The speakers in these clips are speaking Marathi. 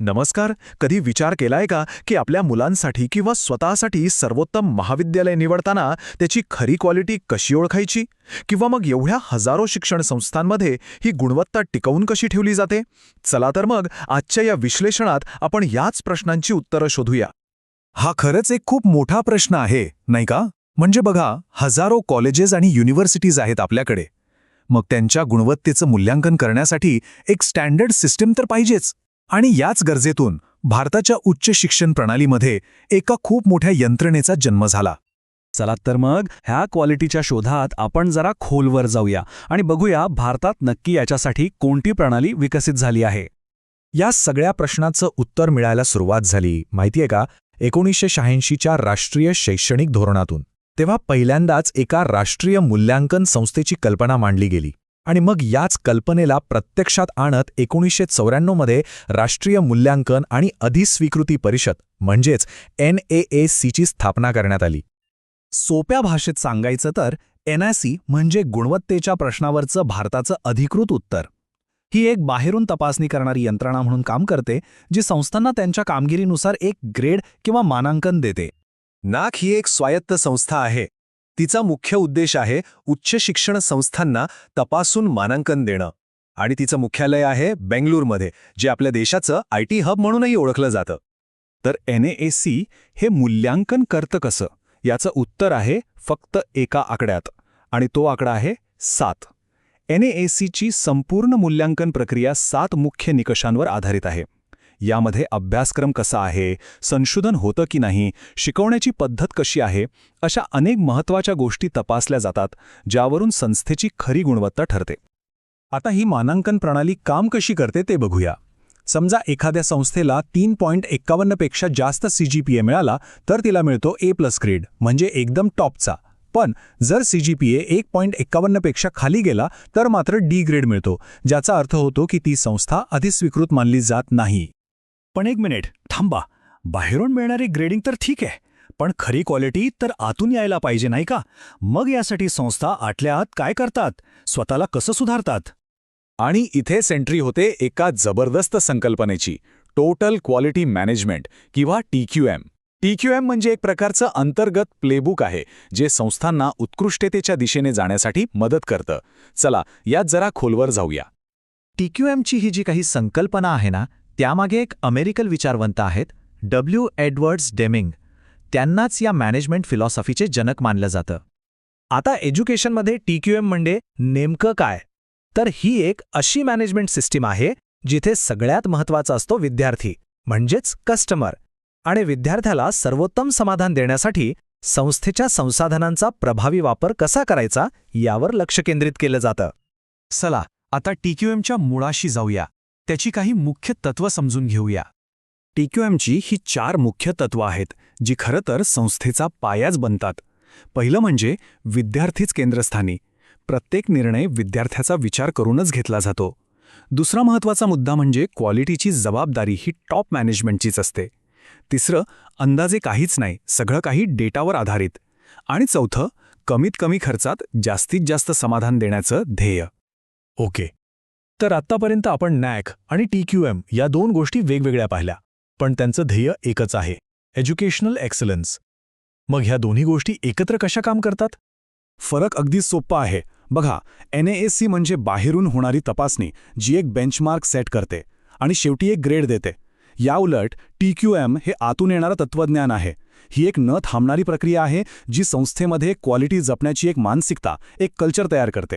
नमस्कार कधी विचार केलाय का की आपल्या मुलांसाठी किंवा स्वतःसाठी सर्वोत्तम महाविद्यालय निवडताना त्याची खरी क्वालिटी कशी ओळखायची? किंवा मग एवढ्या हजारो शिक्षण संस्थांमध्ये ही गुणवत्ता टिकवून कशी ठेवली जाते? चला तर मग आजच्या या विश्लेषणात आपण याच प्रश्नांची उत्तरं शोधूया. हा खरंच एक खूप मोठा प्रश्न आहे नाही का? म्हणजे बघा हजारो कॉलेजेस आणि युनिव्हर्सिटीज आहेत आपल्याकडे. मग त्यांच्या गुणवत्तेचं मूल्यांकन करण्यासाठी एक स्टँडर्ड सिस्टीम तर पाहिजेच. आणि याच गरजेतून भारताच्या उच्च शिक्षण प्रणालीमध्ये एका खूप मोठ्या यंत्रणेचा जन्म झाला. चला तर मग ह्या क्वालिटीच्या शोधात आपण जरा खोलवर जाऊया आणि बघूया भारतात नक्की याच्यासाठी कोणती प्रणाली विकसित झाली आहे. या सगळ्या प्रश्नाचं उत्तर मिळायला सुरुवात झाली माहितीये का? एकोणीसशे शहाऐंशीच्या राष्ट्रीय शैक्षणिक धोरणातून. तेव्हा पहिल्यांदाच एका राष्ट्रीय मूल्यांकन संस्थेची कल्पना मांडली गेली. आणि मग याच कल्पनेला प्रत्यक्षात आणत एकोणीसशे चौऱ्याण्णवमध्ये राष्ट्रीय मूल्यांकन आणि अधिस्वीकृती परिषद म्हणजेच एन ए ए सीची स्थापना करण्यात आली. सोप्या भाषेत सांगायचं तर एनआयसी म्हणजे गुणवत्तेच्या प्रश्नावरचं भारताचं अधिकृत उत्तर. ही एक बाहेरून तपासणी करणारी यंत्रणा म्हणून काम करते जी संस्थांना त्यांच्या कामगिरीनुसार एक ग्रेड किंवा मानांकन देते. नाक ही एक स्वायत्त संस्था आहे. तिचा मुख्य उद्देश आहे उच्च शिक्षण संस्थांना तपासून मानांकन देणं. आणि तिचं मुख्यालय आहे बेंगलूरमध्ये जे आपल्या देशाचं आय टी हब म्हणूनही ओळखलं जातं. तर एन हे मूल्यांकन करतं कसं? याचं उत्तर आहे फक्त एका आकड्यात. आणि तो आकडा आहे सात. एन संपूर्ण मूल्यांकन प्रक्रिया सात मुख्य निकषांवर आधारित आहे. यामध्ये अभ्यासक्रम कसा आहे संशोधन होतं की नाही शिकवण्याची पद्धत कशी आहे अशा अनेक महत्त्वाच्या गोष्टी तपासल्या जातात ज्यावरून संस्थेची खरी गुणवत्ता ठरते. आता ही मानांकन प्रणाली काम कशी करते ते बघूया. समजा एखाद्या संस्थेला तीन पॉईंट एक्कावन्नपेक्षा जास्त सीजीपीए मिळाला तर तिला मिळतो ए प्लस ग्रेड म्हणजे एकदम टॉपचा. पण जर सीजीपीए एक पॉईंट एक्कावन्नपेक्षा खाली गेला तर मात्र डी ग्रेड मिळतो ज्याचा अर्थ होतो की ती संस्था अधिस्वीकृत मानली जात नाही. पण एक मिनिट थांबा. बाहेरून मिळणारी ग्रेडिंग तर ठीक आहे पण खरी क्वालिटी तर आतून यायला पाहिजे नाही का? मग यासाठी संस्था आतल्या आत काय करतात? स्वतःला कसं सुधारतात? आणि इथे सेंट्री होते एका जबरदस्त संकल्पनेची टोटल क्वालिटी मॅनेजमेंट किंवा टीक्यूएम टीक्यूएम म्हणजे एक प्रकारचं अंतर्गत प्लेबुक आहे जे संस्थांना उत्कृष्टतेच्या दिशेने जाण्यासाठी मदत करतं. चला यात जरा खोलवर जाऊया. टीक्यूएमची ही जी काही संकल्पना आहे ना त्यामागे एक अमेरिकन विचारवंत आहेत डब्ल्यू एडवर्ड्स डेमिंग. त्यांनाच या मॅनेजमेंट फिलॉसॉफीचे जनक मानलं जातं. आता एज्युकेशनमध्ये टीक्यूएम म्हणजे नेमकं काय? तर ही एक अशी मॅनेजमेंट सिस्टीम आहे जिथे सगळ्यात महत्त्वाचा असतो विद्यार्थी म्हणजेच कस्टमर. आणि विद्यार्थ्याला सर्वोत्तम समाधान देण्यासाठी संस्थेच्या संसाधनांचा प्रभावी वापर कसा करायचा यावर लक्ष केंद्रित केलं जातं. चला आता टीक्यूएमच्या मुळाशी जाऊया. त्याची काही मुख्य तत्व समजून घेऊया. टीक्यूएमची ही चार मुख्य तत्व आहेत जी खरं तर संस्थेचा पायाच बनतात. पहिलं म्हणजे विद्यार्थीच केंद्रस्थानी. प्रत्येक निर्णय विद्यार्थ्याचा विचार करूनच घेतला जातो. दुसरा महत्त्वाचा मुद्दा म्हणजे क्वालिटीची जबाबदारी ही टॉप मॅनेजमेंटचीच असते. तिसरं अंदाजे काहीच नाही सगळं काही डेटावर आधारित. आणि चौथं कमीत कमी खर्चात जास्तीत जास्त समाधान देण्याचं ध्येय. ओके. तर आत्तापर्यंत आपण नॅक आणि टीक्यूएम या दोन गोष्टी वेगवेगळ्या पाहिल्या पण त्यांचं ध्येय एकच आहे एज्युकेशनल एक्सलन्स. मग ह्या दोन्ही गोष्टी एकत्र कशा काम करतात? फरक अगदी सोप्पा आहे. बघा एन सी म्हणजे बाहेरून होणारी तपासणी जी एक बेंचमार्क सेट करते आणि शेवटी एक ग्रेड देते. याउलट टीक्यूएम हे आतून येणारं तत्वज्ञान आहे. ही एक न थांबणारी प्रक्रिया आहे जी संस्थेमध्ये क्वालिटी जपण्याची एक मानसिकता एक कल्चर तयार करते.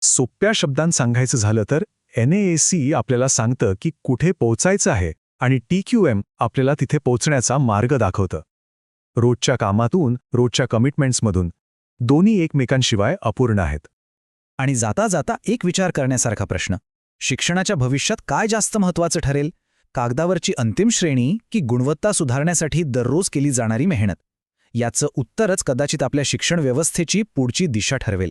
सोप्या शब्दांत सांगायचं झालं तर एन आपल्याला सांगतं की कुठे पोहोचायचं आहे आणि टीक्यूएम आपल्याला तिथे पोहोचण्याचा मार्ग दाखवतं. रोजच्या कामातून रोजच्या कमिटमेंट्समधून दोन्ही एकमेकांशिवाय अपूर्ण आहेत. आणि जाता जाता एक विचार करण्यासारखा प्रश्न. शिक्षणाच्या भविष्यात काय जास्त महत्त्वाचं ठरेल? कागदावरची अंतिम श्रेणी की गुणवत्ता सुधारण्यासाठी दररोज केली जाणारी मेहनत? याचं उत्तरच कदाचित आपल्या शिक्षण व्यवस्थेची पुढची दिशा ठरवेल.